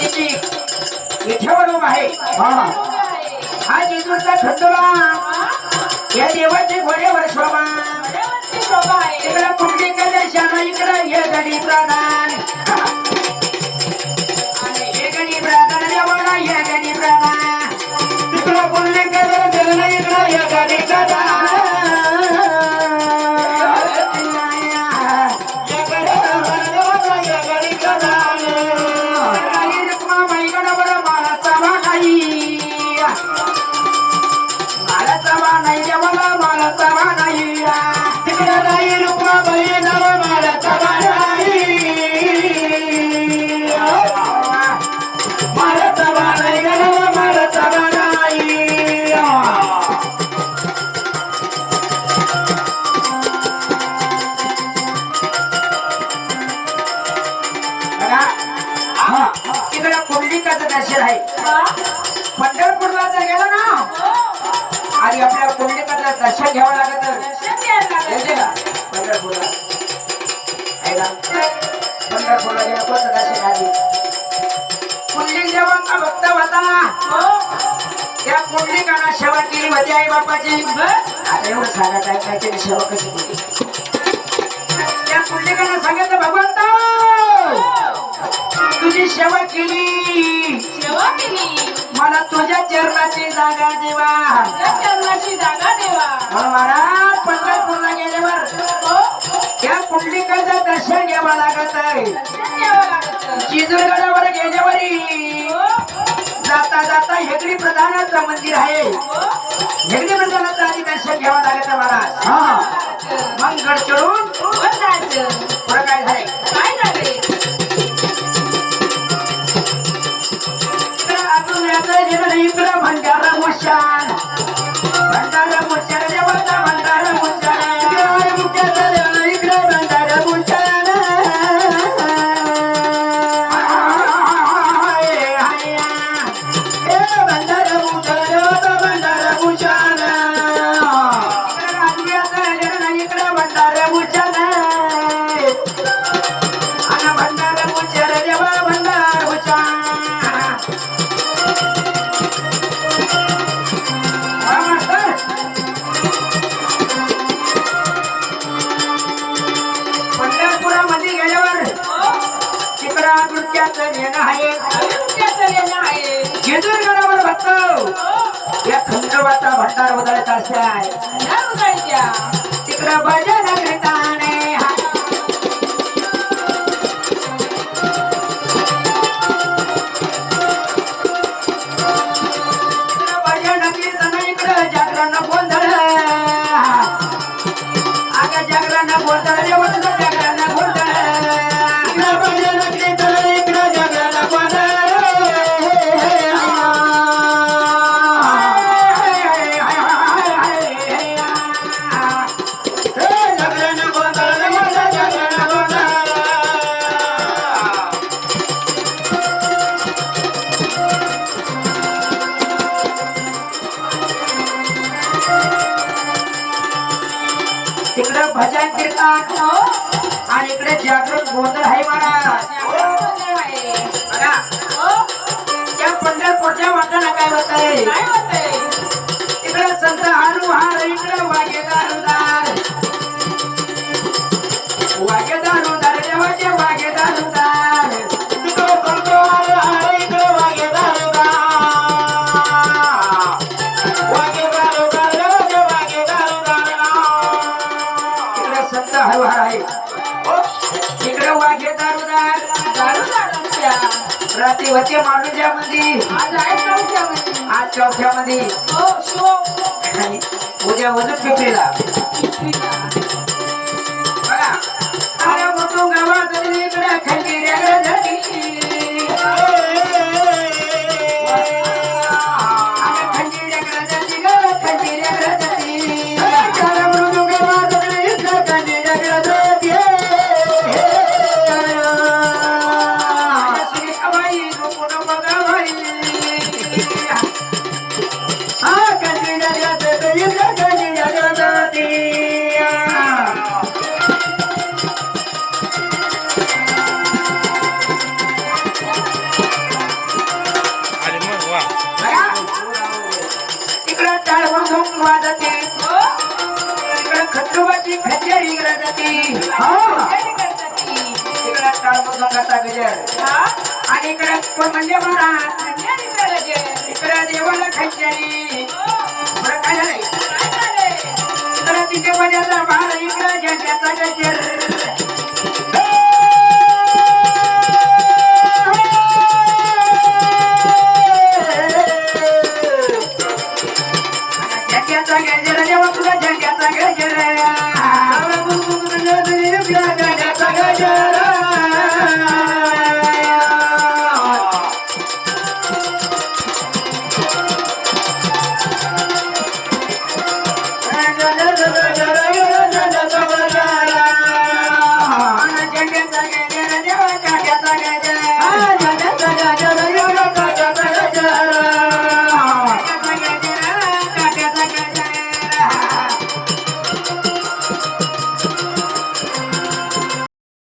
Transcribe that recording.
तिची विठ्यावर उभा आहे. हा. हा जिजूचा खंडोबा. या देवाचे घोड्यावर शोभा इकडं कुंडी कदर्शन इकडं हे गडी प्रधान. दर्शन आहे. पंढरपूरला जर गेला ना आधी आपल्याला कुंडलिकाचं दर्शन घ्यावं लागत पंढरपूरला? पंढरपूरला गेलं कोणतं दर्शन आधी कुंडलिक देवाचा भक्त होता. त्या कुंडलिकाला सेवा केली होती आई बापाची. आता एवढं सांगा काय सेवा कशी केली? महाराज पंढरपूरला गेल्यावर त्या कुंडलिकाचं दर्शन घ्यावं लागत आहे? गेल्यावरी जाता जाता हेगडी प्रधानाचं मंदिर आहे. हेगडी प्रधानाचं आधी दर्शन घ्यावं लागत आहे महाराज हा. मग गड चढून पुढं काय झालंय? इकडं अजून याचं गेलं इकडं भंडारा जेजूरगडावर भक्त या खंडोबाचा भंडार बदलत असताय. तिकडं भजन कीर्तने तिकडं भजन कीर्तन आणि इकडे जागृत गोंधळ आहे महाराज. बघा. त्या पंढरपूरच्या वाटाला काय होत आहे इकडे संत हार इकडे वागे दारुदार वागे दारुदार देवाचे वागे दारुदार रात्री होते माणूच्या मध्ये आज चौथ्यामध्ये. आणि उद्या वजन पिपरीला जाते इकडं खंडोबाची खंजर इकडं जाते इकडं टाळमृदंगाचा गजर. आणि इकडं म्हणजे महाराज इकडं देवाला खंजरी बरं काय झालंय? इकडं तिथे बजाचा बाळ इकडं झेंड्याचा गजर. Yeah.